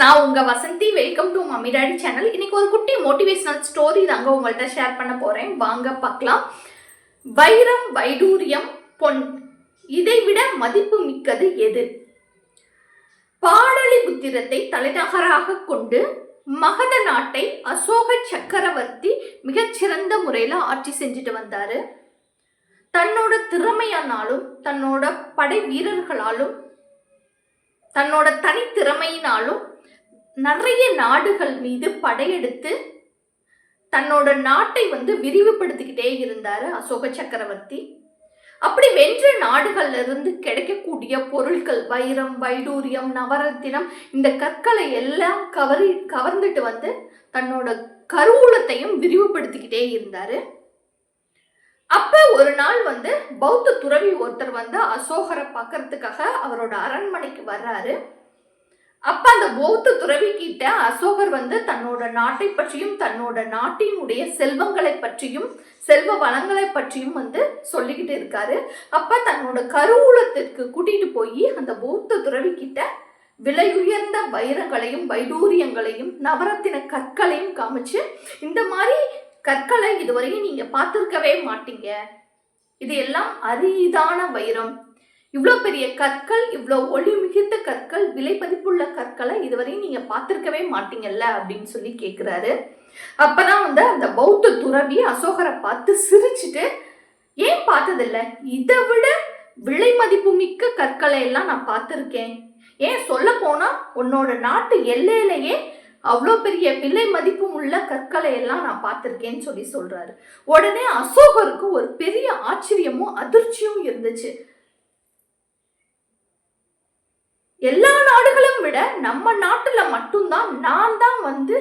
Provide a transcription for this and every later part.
நான் உங்கள் Vasanthi. Welcome to mummy daddy channel இன்னைக்கு ஒரு குட்டி மோட்டிவேஷனல் ஸ்டோரி தாங்க உங்கள்கிட்ட ஷேர் பண்ண போகிறேன் வாங்க பார்க்கலாம். வைரம் வைடூரியம் பொன். இதை விட மதிப்பு மிக்கது எது? பாடலிபுத்திரத்தை தலைநகராக கொண்டு மகத நாட்டை அசோக சக்கரவர்த்தி மிகச்சிறந்த முறையில் ஆட்சி செஞ்சுட்டு வந்தார். தன்னோட திறமையானாலும் தன்னோட படை வீரர்களாலும் தன்னோட தனித்திறமையினாலும் நிறைய நாடுகள் மீது படையெடுத்து தன்னோட நாட்டை வந்து விரிவுபடுத்திக்கிட்டே இருந்தார் அசோக சக்கரவர்த்தி. அப்படி வென்ற நாடுகள்ல இருந்து கிடைக்கக்கூடிய பொருட்கள் வைரம் வைடூரியம் நவரத்தினம் இந்த கற்களை எல்லாம் கவரி கவர்ந்துட்டு வந்து தன்னோட கருவூலத்தையும் விரிவுபடுத்திக்கிட்டே இருந்தாரு. அப்ப ஒரு நாள் வந்து பௌத்த துறவி ஒருத்தர் வந்து அசோகரை பார்க்கறதுக்காக அவரோட அரண்மனைக்கு வர்றாரு. அப்ப அந்த பௌத்த துறவி கிட்ட அசோகர் வந்து தன்னோட நாட்டை பற்றியும் தன்னோட நாட்டினுடைய செல்வங்களை பற்றியும் செல்வ வளங்களை பற்றியும் வந்து சொல்லிக்கிட்டு இருக்காரு. அப்ப தன்னோட கருவூலத்திற்கு கூட்டிட்டு போய் அந்த பௌத்த துறவி கிட்ட விலையுயர்ந்த வைரங்களையும் வைடூரியங்களையும் நவரத்தின கற்களையும் காமிச்சு இந்த மாதிரி கற்களை இதுவரையும் நீங்க பார்த்துருக்கவே மாட்டீங்க. இது எல்லாம் அரிதான வைரம். இவ்வளோ பெரிய கற்கள் இவ்வளோ ஒளி மிகுந்த கற்கள் விலை பதிப்புள்ள கற்களை இதுவரையும் நீங்க பார்த்துருக்கவே மாட்டீங்கல்ல அப்படின்னு சொல்லி கேட்குறாரு அப்பதான் வந்து அந்த பௌத்த துறவி அசோகரை பார்த்து சிரிச்சுட்டு ஏன் பார்த்ததில்ல? இதை விட விலை மதிப்பு மிக்க கற்களை எல்லாம் நான் பார்த்துருக்கேன். ஏன் சொல்ல போனா உன்னோட நாட்டு எல்லையிலேயே அவ்வளோ பெரிய விலை மதிப்பும் உள்ள கற்களை எல்லாம் நான் பார்த்துருக்கேன்னு சொல்லி சொல்றாரு. உடனே அசோகருக்கு ஒரு பெரிய ஆச்சரியமும் அதிர்ச்சியும் இருந்துச்சு. எல்லா நாடுகளும் விட நம்ம நாட்டில் மட்டும்தான் நான் தான் வந்து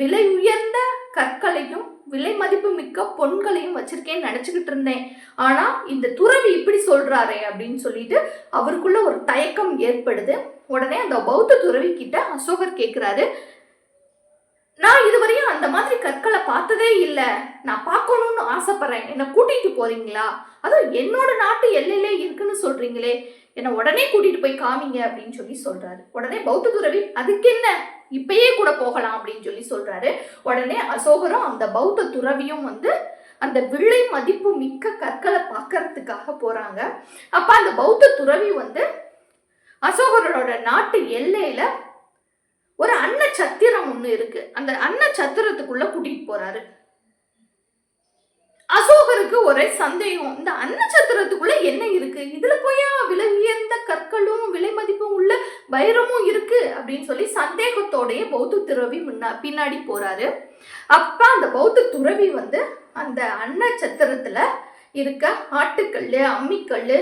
விலை உயர்ந்த கற்களையும் விலை மதிப்பு மிக்க பொன்களையும் வச்சிருக்கேன்னு நினச்சிக்கிட்டு இருந்தேன். ஆனால் இந்த துறவி இப்படி சொல்கிறாரே அப்படின்னு சொல்லிட்டு அவருக்குள்ள ஒரு தயக்கம் ஏற்படுது. உடனே அந்த பௌத்த துறவி கிட்ட அசோகர் கேட்குறாரு நான் இதுவரையும் அந்த மாதிரி கற்களை பார்த்ததே இல்லை. நான் பார்க்கணும்னு ஆசைப்பட்றேன். என்னை கூட்டிகிட்டு போகிறீங்களா அதுவும் என்னோட நாட்டு எல்லையிலே இருக்குன்னு சொல்கிறீங்களே என்னை உடனே கூட்டிட்டு போய் காமிங்க அப்படின்னு சொல்லி சொல்றாரு. உடனே பௌத்த துறவி அதுக்கு என்ன இப்பயே கூட போகலாம் அப்படின்னு சொல்லி சொல்றாரு. உடனே அசோகரும் அந்த பௌத்த துறவியும் வந்து அந்த விலை மதிப்பு மிக்க கற்களை பார்க்கறதுக்காக போறாங்க. அப்ப அந்த பௌத்த துறவி வந்து அசோகரோட நாட்டு எல்லையில ஒரு அன்ன சத்திரம் ஒண்ணு இருக்கு. அந்த அன்ன சத்திரத்துக்குள்ள கூட்டிட்டு போறாரு. அசோகருக்கு ஒரே சந்தேகம். இந்த அன்னச்சத்திரத்துக்குள்ள என்ன இருக்கு? இதுல போயா? விலை உயர்ந்த கற்களும் விலை மதிப்பும் உள்ள வைரமும் இருக்கு அப்படின்னு சொல்லி சந்தேகத்தோடைய பௌத்த துறவி முன்னா பின்னாடி போறாரு. அப்ப அந்த பௌத்த துறவி வந்து அந்த அன்னச்சத்திரத்துல இருக்க ஆட்டுக்கல் அம்மிக்கல்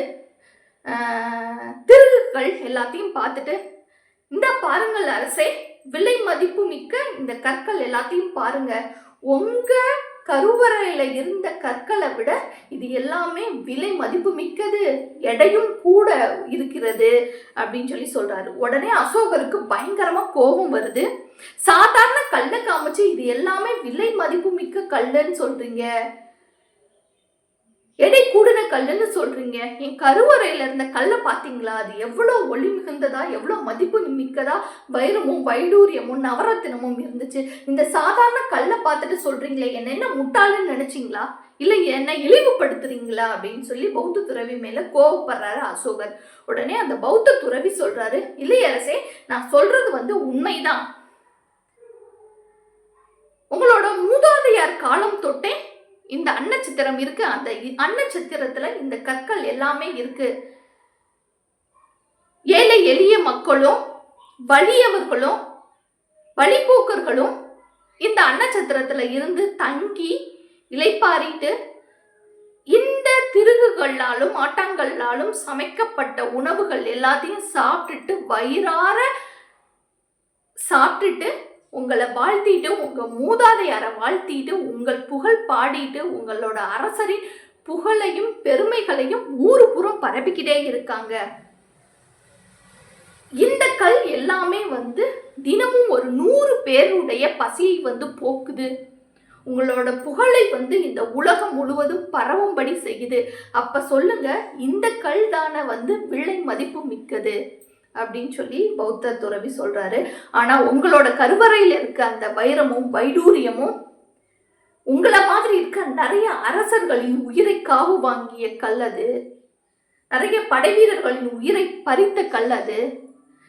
திருகுகள் எல்லாத்தையும் பார்த்துட்டு இந்த பாருங்கள் அரசே விலை மதிப்பு மிக்க இந்த கற்கள் எல்லாத்தையும் பாருங்க. உங்க கருவறையில் இருந்த கற்களை விட இது எல்லாமே விலை மதிப்பு மிக்கது எடையும் கூட இருக்கிறது அப்படின்னு சொல்லி சொல்றாரு. உடனே அசோகருக்கு பயங்கரமா கோபம் வருது. சாதாரண கல்லை காமிச்சு இது எல்லாமே விலை மதிப்பு மிக்க கல்லுன்னு சொல்றீங்க. கல்லுன்னு சொல்றீங்க. என் கருவறையில இருந்த கல்லை பாத்தீங்களா அது எவ்வளவு ஒளி மிகுந்ததா எவ்வளவு மதிப்பு மிக்கதா? வைரமும் வைடூரியமும் நவரத்தினமும் இருந்துச்சு. இந்த சாதாரண கல்லை பார்த்துட்டு சொல்றீங்களே என்ன என்ன முட்டாளுன்னு நினைச்சீங்களா? இல்லை என்ன இழிவுபடுத்துறீங்களா? அப்படின்னு சொல்லி பௌத்த துறவி மேல கோவப்படுறாரு அசோகர் உடனே அந்த பௌத்த துறவி சொல்றாரு இல்லையரசே நான் சொல்றது வந்து உண்மைதான். உங்களோட மூதாதையார் கால நட்சத்திரம் இருக்கு. அந்த அன்னச்சத்திரத்துல இந்த கற்கள் எல்லாமே இருக்கு. ஏழை எளிய மக்களும் வலியவர்களும் வழிபோக்கர்களும் இந்த அன்னச்சத்திரத்துல இருந்து தங்கி இலைப்பாரிட்டு இந்த திருகுகளாலும் ஆட்டாங்கல்லாலும் சமைக்கப்பட்ட உணவுகள் எல்லாத்தையும் சாப்பிட்டுட்டு வயிறார சாப்பிட்டுட்டு உங்களை வாழ்த்திட்டு உங்கள் மூதாதையாரை வாழ்த்திட்டு உங்கள் புகழ் பாடிட்டு உங்களோட அரசரின் புகழையும் பெருமைகளையும் ஊரு புறம் பரப்பிக்கிட்டே இருக்காங்க. இந்த கல் எல்லாமே வந்து தினமும் ஒரு நூறு பேருடைய பசியை வந்து போக்குது. உங்களோட புகழை வந்து இந்த உலகம் முழுவதும் பரவும்படி செய்யுது. அப்ப சொல்லுங்க இந்த கல் தானே வந்து விலை மதிப்பு மிக்கது. அப்படின்னு சொல்லி பௌத்த துறவி சொல்றாரு. ஆனா உங்களோட கருவறையில் இருக்க அந்த வைரமும் வைடூரியமும் உங்களை மாதிரி இருக்க நிறைய அரசர்களின் உயிரை காவு வாங்கிய கல் அது. நிறைய படைவீரர்களின் உயிரை பறித்த கல் அது.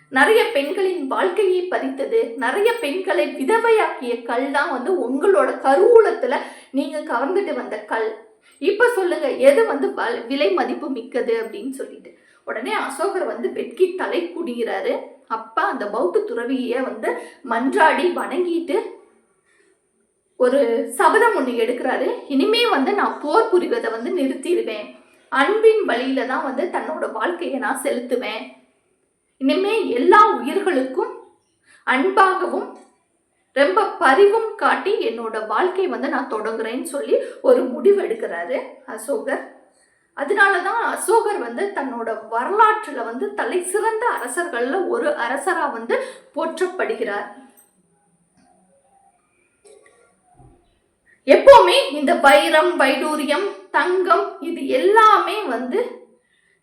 நிறைய பெண்களின் வாழ்க்கையை பறித்தது. நிறைய பெண்களை விதவையாக்கிய கல் தான் வந்து உங்களோட கருவூலத்துல நீங்க கவர்ந்துட்டு வந்த கல். இப்ப சொல்லுங்க எது வந்து விலை மதிப்பு மிக்கது அப்படின்னு சொல்லிட்டு. உடனே அசோகர் வந்து வெட்கி தலை குடிகிறாரு அப்பா அந்த பௌத்த துறவிய வந்து மன்றாடி வணங்கிட்டு ஒரு சபதம் ஒன்று எடுக்கிறாரு. இனிமே வந்து நான் போர் புரிவதை வந்து நிறுத்திடுவேன். அன்பின் வழியில தான் வந்து தன்னோட வாழ்க்கையை நான் செலுத்துவேன். இனிமே எல்லா உயிர்களுக்கும் அன்பாகவும் ரொம்ப பரிவும் காட்டி என்னோட வாழ்க்கை வந்து நான் தொடங்குறேன்னு சொல்லி ஒரு முடிவு எடுக்கிறாரு அசோகர். அதனால தான் அசோகர் வந்து தன்னோட வரலாற்றில் வந்து தலை சிறந்த அரசர்களில் ஒரு அரசராக வந்து போற்றப்படுகிறார். எப்போவுமே இந்த வைரம் வைடூரியம் தங்கம் இது எல்லாமே வந்து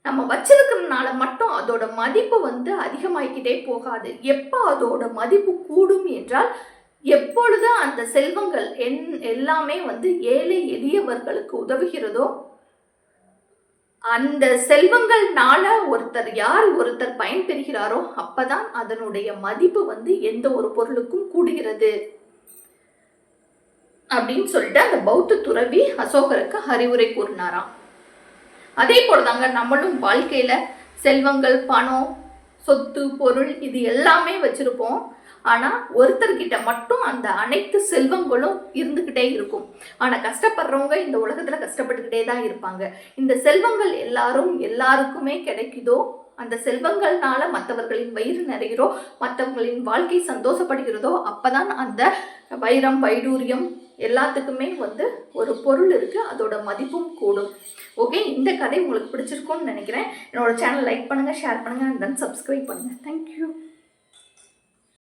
நம்ம வச்சிருக்கிறதுனால மட்டும் அதோட மதிப்பு வந்து அதிகமாகிக்கிட்டே போகாது. எப்போ அதோட மதிப்பு கூடும் என்றால் எப்பொழுது அந்த செல்வங்கள் என் எல்லாமே வந்து ஏழை எளியவர்களுக்கு உதவுகிறதோ அந்த செல்வங்கள்னால ஒருத்தர் யார் ஒருத்தர் பயன்பெறுகிறாரோ அப்பதான் அதனுடைய மதிப்பு வந்து எந்த ஒரு பொருளுக்கும் கூடுகிறது. அப்படின்னு சொல்லிட்டு அந்த பௌத்த துறவி அசோகருக்கு அறிவுரை கூறினாராம். அதே போலதாங்க நம்மளும் வாழ்க்கையில செல்வங்கள் பணம் சொத்து பொருள் இது எல்லாமே வச்சிருப்போம். ஆனா ஒருத்தர்கிட்ட மட்டும் அந்த அனைத்து செல்வங்களும் இருந்துகிட்டே இருக்கும். ஆனா கஷ்டப்படுறவங்க இந்த உலகத்துல கஷ்டப்பட்டுக்கிட்டே தான் இருப்பாங்க. இந்த செல்வங்கள் எல்லாரும் எல்லாருக்குமே கிடைக்குதோ அந்த செல்வங்கள்னால மற்றவர்களின் வயிறு நிறைகிறோ மற்றவர்களின் வாழ்க்கை சந்தோஷப்படுகிறதோ அப்பதான் அந்த வைரம் வைடூரியம் எல்லாத்துக்குமே வந்து ஒரு பொருள் இருக்கு. அதோட மதிப்பும் கூடும். ஓகே இந்த கதை உங்களுக்கு பிடிச்சிருக்கும்னு நினைக்கிறேன். என்னோட சேனல் லைக் பண்ணுங்க ஷேர் பண்ணுங்க அண்ட் தென் சப்ஸ்கிரைப் பண்ணுங்க. Thank you